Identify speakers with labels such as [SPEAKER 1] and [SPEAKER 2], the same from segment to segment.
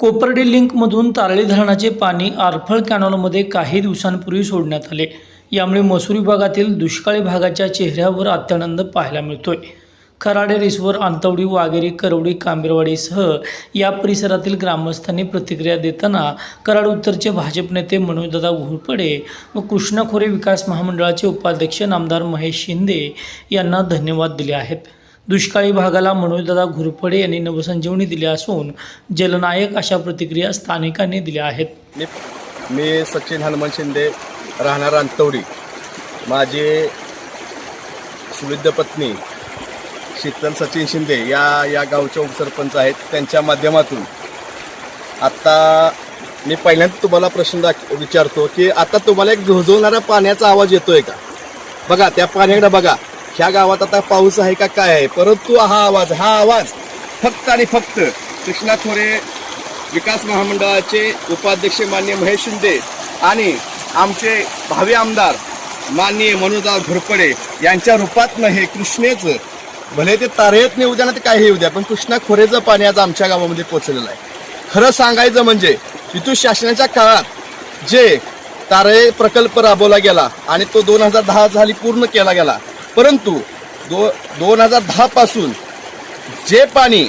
[SPEAKER 1] कोपर्डी लिंकमधून तारळी धरणाचे पाणी आरफळ कॅनॉलमध्ये काही दिवसांपूर्वी सोडण्यात आले. यामुळे मसूर विभागातील दुष्काळी भागाच्या चेहऱ्यावर अत्यानंद पाहायला मिळतोय. खराडे रिसवर आंतवडी वाघेरी करवडी कांबीरवाडीसह या परिसरातील ग्रामस्थांनी प्रतिक्रिया देताना कराड उत्तरचे भाजप नेते मनोजदादा घोरपडे व कृष्णा खोरे विकास महामंडळाचे उपाध्यक्ष नामदार महेश शिंदे यांना धन्यवाद दिले आहेत. दुष्काळी भागाला मनोजदादा घुरपडे यांनी नवसंजीवनी दिली असून जलनायक अशा प्रतिक्रिया स्थानिकांनी दिल्या आहेत.
[SPEAKER 2] मी मी सचिन हनुमान शिंदे राहणार अंतवडी माझे सुविद्ध पत्नी शीतल सचिन शिंदे या या गावच्या उपसरपंच आहेत. त्यांच्या माध्यमातून आत्ता मी पहिल्यांदा तुम्हाला प्रश्न दाख विचारतो की आता तुम्हाला एक झोझवणारा पाण्याचा आवाज येतोय का? बघा त्या पाण्याकडे बघा. ह्या गावात आता पाऊस आहे का काय? आहे परंतु हा आवाज हा आवाज फक्त आणि फक्त कृष्णा खोरे विकास महामंडळाचे उपाध्यक्ष मान्य महेश शिंदे आणि आमचे भावी आमदार माननीय मनोजा घोरपडे यांच्या रूपातनं हे कृष्णेचं भले ते तारेत नाही उद्या ना ते काय येऊ द्या पण कृष्णा खोरेचं पाणी आज आमच्या गावामध्ये पोहोचलेलं आहे. खरं सांगायचं म्हणजे विद्युत शासनाच्या काळात जे तारे प्रकल्प राबवला गेला आणि तो दोन हजार दहा साली पूर्ण केला गेला परंतु दो दोन हजार दहापासून जे पाणी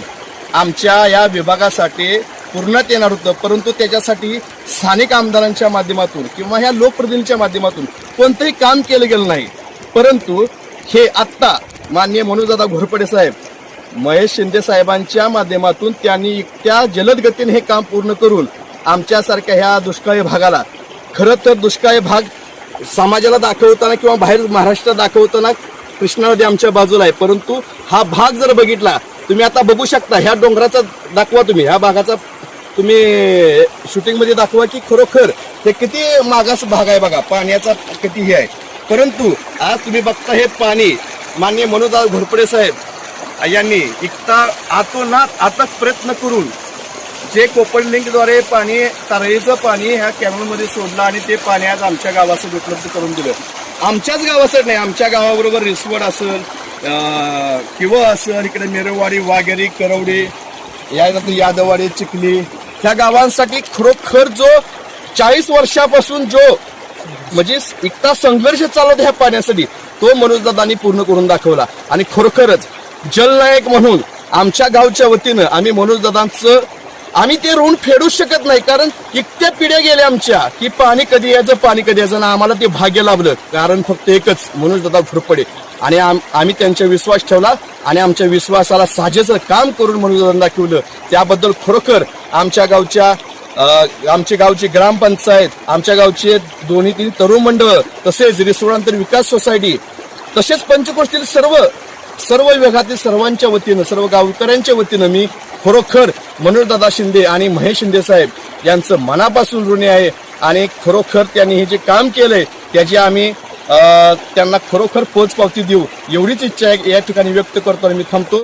[SPEAKER 2] आमच्या या विभागासाठी पूर्णात येणार होतं परंतु त्याच्यासाठी स्थानिक आमदारांच्या माध्यमातून किंवा ह्या लोकप्रतिनिधींच्या माध्यमातून कोणतंही काम केलं गेलं नाही. परंतु हे आत्ता माननीय मनोजदादा घोरपडे साहेब महेश शिंदे साहेबांच्या माध्यमातून त्यांनी त्या जलद गतीने हे काम पूर्ण करून आमच्यासारख्या ह्या दुष्काळी भागाला खरं तर दुष्काळी भाग समाजाला दाखवताना किंवा बाहेर महाराष्ट्रात दाखवताना कृष्णा नदी आमच्या बाजूला आहे. परंतु हा भाग जर बघितला तुम्ही आता बघू शकता ह्या डोंगराचा दाखवा तुम्ही. ह्या भागाचा तुम्ही शूटिंगमध्ये दाखवा की खरोखर ते किती मागास भाग आहे बघा. पाण्याचा किती हे आहे. परंतु आज तुम्ही बघता हे पाणी माननीय मनोदार घोरपडे साहेब यांनी इकता आतोनात आताच प्रयत्न करून जे कोपण लिंकद्वारे पाणी तारळीचं पाणी ह्या कॅनलमध्ये सोडलं आणि ते पाणी आज आमच्या गावासाठी उपलब्ध करून दिलं. आमच्याच गावासाठी नाही आमच्या गावाबरोबर रिसवड असेल किंवा असेल इकडे मिरवाडी वाघेरी करवडी यानंतर यादववाडी चिखली ह्या गावांसाठी खरोखर जो चाळीस वर्षापासून जो म्हणजे इतका संघर्ष चालवत ह्या पाण्यासाठी तो मनोजदादांनी पूर्ण करून दाखवला. आणि खरोखरच जलनायक म्हणून आमच्या गावच्या वतीनं आम्ही मनोजदादांचं आम्ही ते ऋण फेडूच शकत नाही कारण इतक्या पिढ्या गेल्या आमच्या की पाणी कधी यायचं पाणी कधी यायचं ना आम्हाला ते भाग्य लाभलं. कारण फक्त एकच म्हणून दादा फुरपडे आणि आम- आम्ही त्यांचा विश्वास ठेवला आणि आमच्या विश्वासाला साजेचं काम करून म्हणून दाखवलं. त्याबद्दल खरोखर आमच्या गावच्या आमचे गावची ग्रामपंचायत आमच्या गावचे दोन्ही तीन तरुण मंडळ तसेच रिसोडांतर विकास सोसायटी तसेच पंचकोष्टीतील सर्व सर्व विभागातील सर्वांच्या वतीनं सर्व गावकऱ्यांच्या वतीनं मी खरोखर मनोजदादा शिंदे आणि महेश शिंदे साहेब यांचं मनापासून ऋणी आहे आणि खरोखर त्यांनी हे जे काम केलंय त्याची आम्ही त्यांना खरोखर पोचपावती देऊ. एवढीच इच्छा आहे या ठिकाणी व्यक्त करतो आणि मी थांबतो.